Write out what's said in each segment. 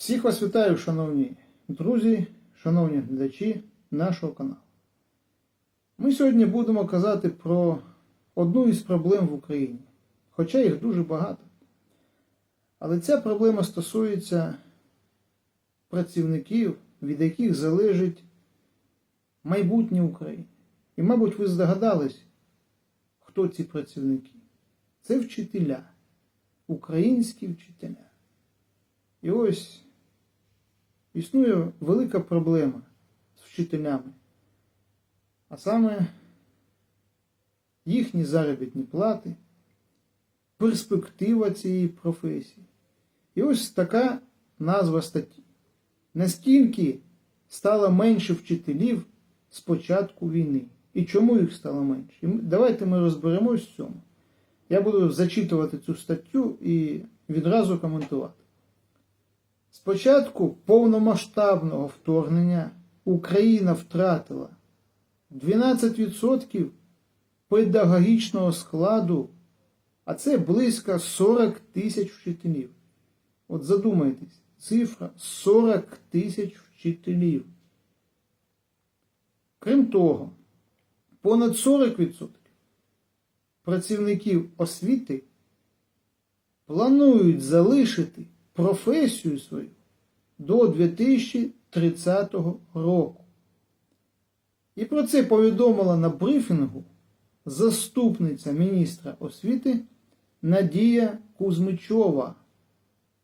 Всіх вас вітаю, шановні друзі, шановні глядачі нашого каналу. Ми сьогодні будемо казати про одну із проблем в Україні, хоча їх дуже багато. Але ця проблема стосується працівників, від яких залежить майбутнє України. І, мабуть, ви здогадались, хто ці працівники. Це вчителя, українські вчителя. І ось існує велика проблема з вчителями, а саме їхні заробітні плати, перспектива цієї професії. І ось така назва статті. Наскільки стало менше вчителів з початку війни? І чому їх стало менше? Давайте ми розберемось в цьому. Я буду зачитувати цю статтю і відразу коментувати. З початку повномасштабного вторгнення Україна втратила 12% педагогічного складу, а це близько 40 тисяч вчителів. От задумайтесь, цифра 40 тисяч вчителів. Крім того, понад 40% працівників освіти планують залишити професію свою до 2030 року. І про це повідомила на брифінгу заступниця міністра освіти Надія Кузьмичова.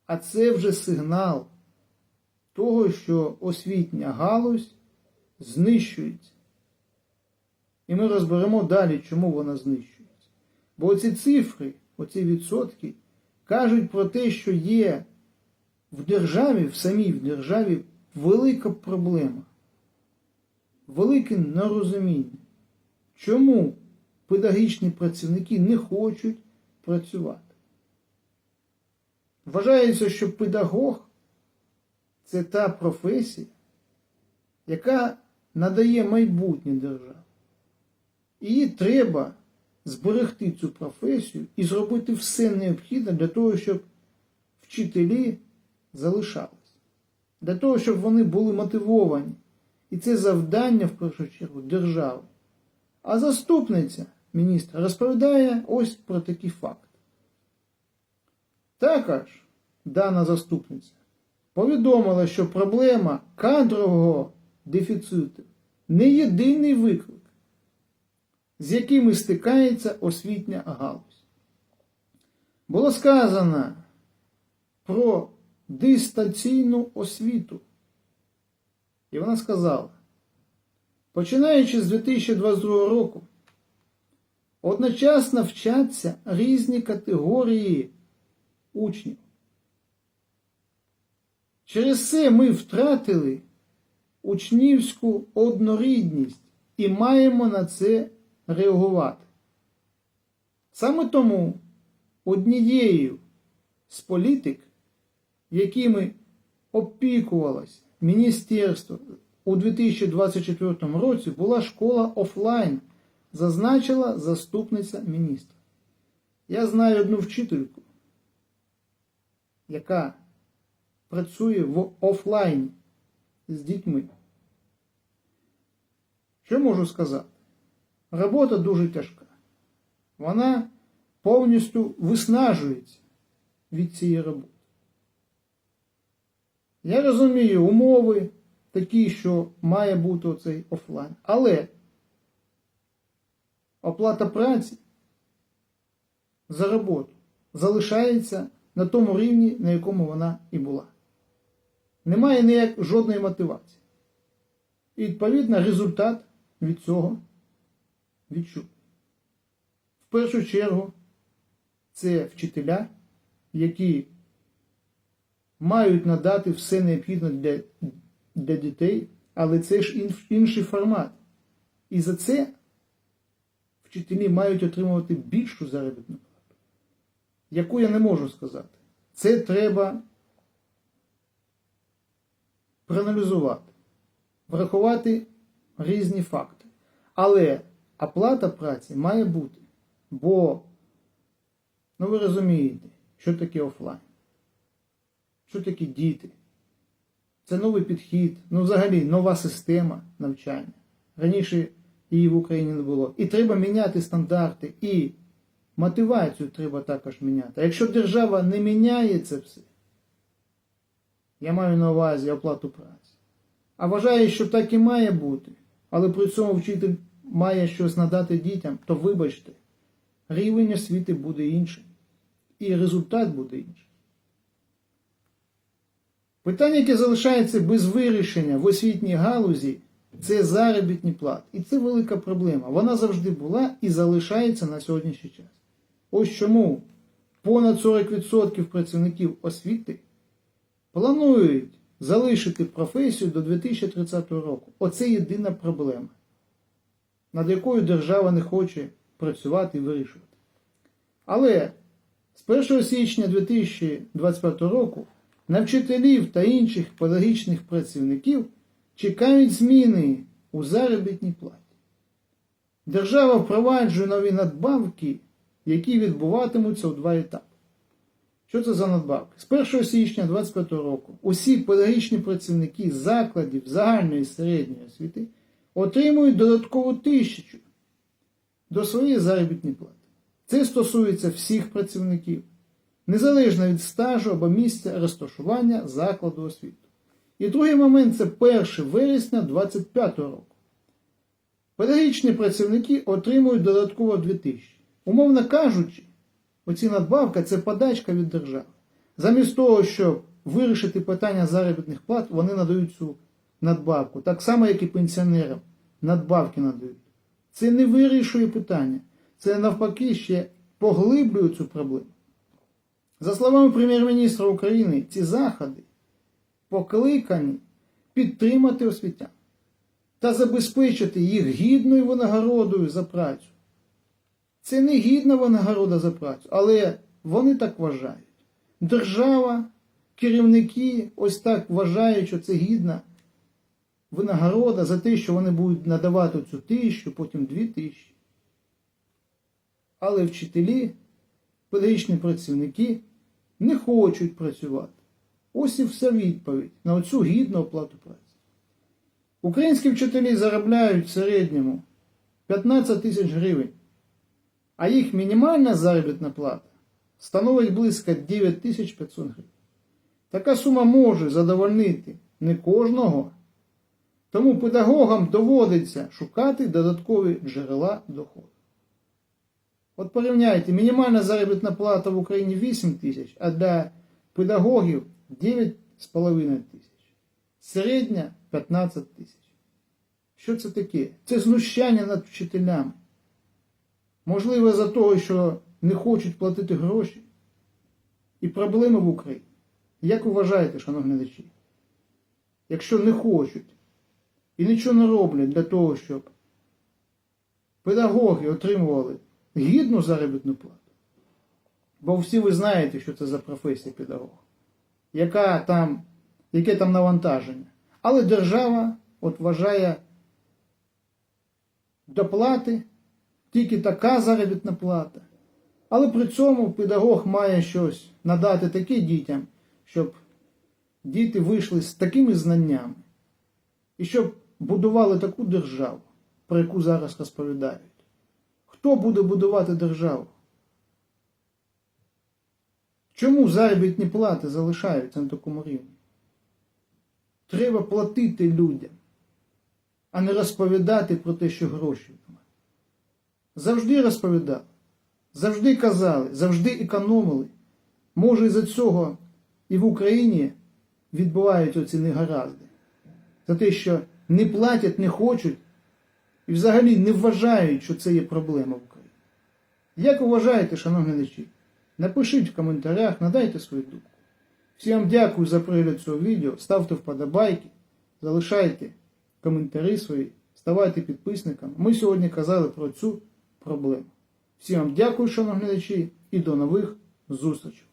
А це вже сигнал того, що освітня галузь знищується. І ми розберемо далі, чому вона знищується. Бо оці цифри, оці відсотки кажуть про те, що є в державі, в самій в державі велика проблема, велике нерозуміння. Чому педагогічні працівники не хочуть працювати? Вважається, що педагог це та професія, яка надає майбутнє державі. Їй треба зберегти цю професію і зробити все необхідне для того, щоб вчителі залишались, для того, щоб вони були мотивовані. І це завдання, в першу чергу, держави. А заступниця міністра розповідає ось про такий факт. Також дана заступниця повідомила, що проблема кадрового дефіциту не єдиний виклик, з якими стикається освітня галузь. Було сказано про дистанційну освіту. І вона сказала, починаючи з 2022 року, одночасно вчаться різні категорії учнів. Через це ми втратили учнівську однорідність і маємо на це реагувати. Саме тому однією з політик, якими опікувалось міністерство у 2024 році, була школа офлайн, зазначила заступниця міністра. Я знаю одну вчительку, яка працює в офлайні з дітьми. Що можу сказати? Робота дуже тяжка. Вона повністю виснажується від цієї роботи. Я розумію умови такі, що має бути оцей офлайн. Але оплата праці за роботу залишається на тому рівні, на якому вона і була. Немає ніяк жодної мотивації. І відповідно результат від цього відчутний. В першу чергу це вчителя, які мають надати все необхідне для, для дітей, але це ж ін- інший формат. І за це вчителі мають отримувати більшу заробітну плату, яку я не можу сказати. Це треба проаналізувати, врахувати різні факти. Але оплата праці має бути, бо, ну ви розумієте, що таке офлайн, що таке діти, Це новий підхід, ну взагалі нова система навчання. Раніше її в Україні не було. І треба міняти стандарти, і мотивацію треба також міняти. А якщо держава не міняє це все, я маю на увазі оплату праці, а вважає, що так і має бути, але при цьому вчитель має щось надати дітям, то вибачте, рівень освіти буде інший. І результат буде інший. Питання, яке залишається без вирішення в освітній галузі, це заробітні плати. І це велика проблема. Вона завжди була і залишається на сьогоднішній час. Ось чому понад 40% працівників освіти планують залишити професію до 2030 року. Оце єдина проблема, над якою держава не хоче працювати і вирішувати. Але з 1 січня 2025 року на вчителів та інших педагогічних працівників чекають зміни у заробітній платі. Держава впроваджує нові надбавки, які відбуватимуться у два етапи. Що це за надбавки? З 1 січня 2025 року усі педагогічні працівники закладів загальної середньої освіти отримують додаткову тисячу до своєї заробітної плати. Це стосується всіх працівників, незалежно від стажу або місця розташування закладу освіти. І другий момент це 1 вересня 2025 року. Педагогічні працівники отримують додатково 2000. Умовно кажучи, оці надбавка це подачка від держави. Замість того, щоб вирішити питання заробітних плат, вони надають цю надбавку. Так само, як і пенсіонерам надбавки надають. Це не вирішує питання. Це навпаки ще поглиблює цю проблему. За словами прем'єр-міністра України, ці заходи покликані підтримати освітян та забезпечити їх гідною винагородою за працю. Це не гідна винагорода за працю, але вони так вважають. Держава, керівники ось так вважають, що це гідна винагорода за те, що вони будуть надавати цю тисячу, потім дві тисячі. Але вчителі, педагогічні працівники не хочуть працювати. Ось і вся відповідь на оцю гідну оплату праці. Українські вчителі заробляють в середньому 15 тисяч гривень, а їх мінімальна заробітна плата становить близько 9500 гривень. Така сума може задовольнити не кожного, тому педагогам доводиться шукати додаткові джерела доходу. От порівняйте, мінімальна заробітна плата в Україні 8 тисяч, а для педагогів 9,5 тисяч. Середня 15 тисяч. Що це таке? Це знущання над вчителями. Можливо, за того, що не хочуть платити гроші. І проблеми в Україні. Як вважаєте, шановні глядачі? Якщо не хочуть і нічого не роблять для того, щоб педагоги отримували гідну заробітну плату, бо всі ви знаєте, що це за професія педагога, яка там, яке там навантаження. Але держава от вважає доплати, тільки така заробітна плата. Але при цьому педагог має щось надати таке дітям, щоб діти вийшли з такими знаннями, і щоб будували таку державу, про яку зараз розповідають. Хто буде будувати державу? Чому заробітні плати залишаються на такому рівні? Треба платити людям, а не розповідати про те, що гроші немає. Завжди розповідали, завжди казали, завжди економили. Може, із-за цього і в Україні відбуваються оці негаразди. За те, що не платять, не хочуть і взагалі не вважають, що це є проблема в Україні. Як вважаєте, шановні глядачі? Напишіть в коментарях, надайте свою думку. Всім дякую за перегляд цього відео. Ставте вподобайки, залишайте коментарі свої, ставайте підписниками. Ми сьогодні казали про цю проблему. Всім дякую, шановні глядачі, і до нових зустрічей.